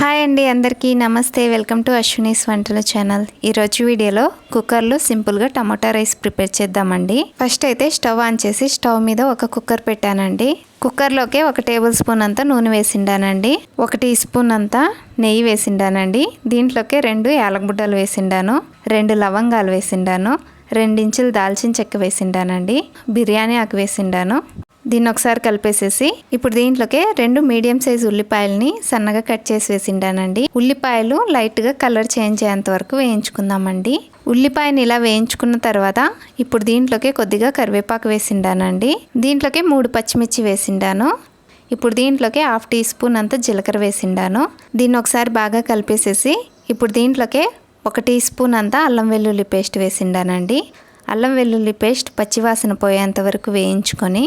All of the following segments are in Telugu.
హాయ్ అండి అందరికీ నమస్తే. వెల్కమ్ టు అశ్వినీస్ వంటల ఛానల్. ఈరోజు వీడియోలో కుక్కర్లో సింపుల్గా టమాటా రైస్ ప్రిపేర్ చేద్దామండి. ఫస్ట్ అయితే స్టవ్ ఆన్ చేసి స్టవ్ మీద ఒక కుక్కర్ పెట్టానండి. కుక్కర్లోకి ఒక టేబుల్ స్పూన్ అంతా నూనె వేసిండానండి. ఒక టీ స్పూన్ అంతా నెయ్యి వేసిండానండి. దీంట్లోకి రెండు యాలకబుడ్డలు వేసిండాను. రెండు లవంగాలు వేసిండాను. రెండించులు దాల్చిన చెక్క వేసిండానండి. బిర్యానీ ఆకు వేసిండాను. దీన్ని ఒకసారి కలిపేసేసి ఇప్పుడు దీంట్లోకి రెండు మీడియం సైజ్ ఉల్లిపాయలని సన్నగా కట్ చేసి వేసిండానండి. ఉల్లిపాయలు లైట్గా కలర్ చేంజ్ అయ్యేంత వరకు వేయించుకుందామండి. ఉల్లిపాయని ఇలా వేయించుకున్న తర్వాత ఇప్పుడు దీంట్లోకి కొద్దిగా కరివేపాకు వేసిండానండి. దీంట్లోకి మూడు పచ్చిమిర్చి వేసిండాను. ఇప్పుడు దీంట్లోకి హాఫ్ టీ స్పూన్ అంత జీలకర్ర వేసిండాను. దీన్ని ఒకసారి బాగా కలిపేసేసి ఇప్పుడు దీంట్లోకి ఒక టీ స్పూన్ అంతా అల్లం వెల్లుల్లి పేస్ట్ వేసిండానండి. అల్లం వెల్లుల్లి పేస్ట్ పచ్చివాసన పోయేంత వరకు వేయించుకొని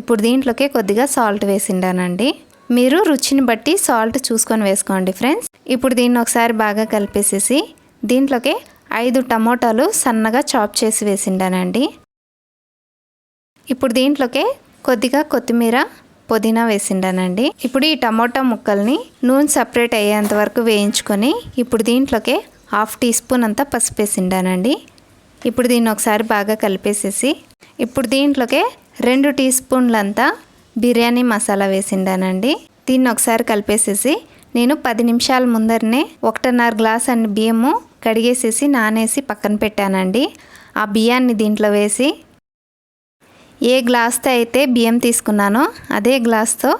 ఇప్పుడు దీంట్లోకి కొద్దిగా సాల్ట్ వేసిండానండి. మీరు రుచిని బట్టి సాల్ట్ చూసుకొని వేసుకోండి ఫ్రెండ్స్. ఇప్పుడు దీన్ని ఒకసారి బాగా కలిపేసేసి దీంట్లోకి ఐదు టమోటాలు సన్నగా చాప్ చేసి వేసిండానండి. ఇప్పుడు దీంట్లోకి కొద్దిగా కొత్తిమీర పుదీనా వేసిండానండి. ఇప్పుడు ఈ టమోటా ముక్కల్ని నూనె సపరేట్ అయ్యేంత వరకు వేయించుకొని ఇప్పుడు దీంట్లోకి హాఫ్ టీ స్పూన్ అంతా పసుపు వేసిండానండి. ఇప్పుడు దీన్ని ఒకసారి బాగా కలిపేసేసి ఇప్పుడు దీంట్లోకి రెండు టీ స్పూన్లంతా బిర్యానీ మసాలా వేసిండానండి. దీన్ని ఒకసారి కలిపేసేసి నేను పది నిమిషాల ముందరనే ఒకటిన్నర గ్లాస్ అండ్ బియ్యము కడిగేసేసి నానేసి పక్కన పెట్టానండి. ఆ బియ్యాన్ని దీంట్లో వేసి ఏ గ్లాస్తో అయితే బియ్యం తీసుకున్నానో అదే గ్లాస్తో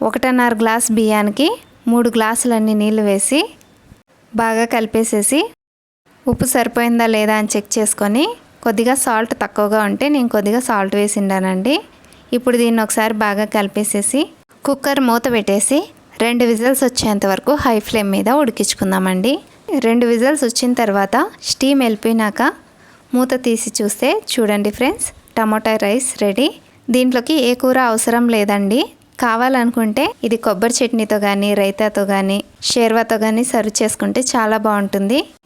ఒకటిన్నర గ్లాస్ బియ్యానికి మూడు గ్లాసులన్నీ నీళ్ళు వేసి బాగా కలిపేసేసి ఉప్పు సరిపోయిందా లేదా అని చెక్ చేసుకొని కొద్దిగా సాల్ట్ తక్కువగా ఉంటే నేను కొద్దిగా సాల్ట్ వేసిండానండి. ఇప్పుడు దీన్ని ఒకసారి బాగా కలిపేసేసి కుక్కర్ మూత పెట్టేసి రెండు విజిల్స్ వచ్చేంత వరకు హై ఫ్లేమ్ మీద ఉడికించుకుందామండి. రెండు విజిల్స్ వచ్చిన తర్వాత స్టీమ్ వెళ్ళిపోయినాక మూత తీసి చూస్తే చూడండి ఫ్రెండ్స్ టమాటా రైస్ రెడీ. దీంట్లోకి ఏ కూర అవసరం లేదండి. కావాలనుకుంటే ఇది కొబ్బరి చట్నీతో కానీ రైతాతో కానీ షేర్వాతో కానీ సర్వ్ చేసుకుంటే చాలా బాగుంటుంది.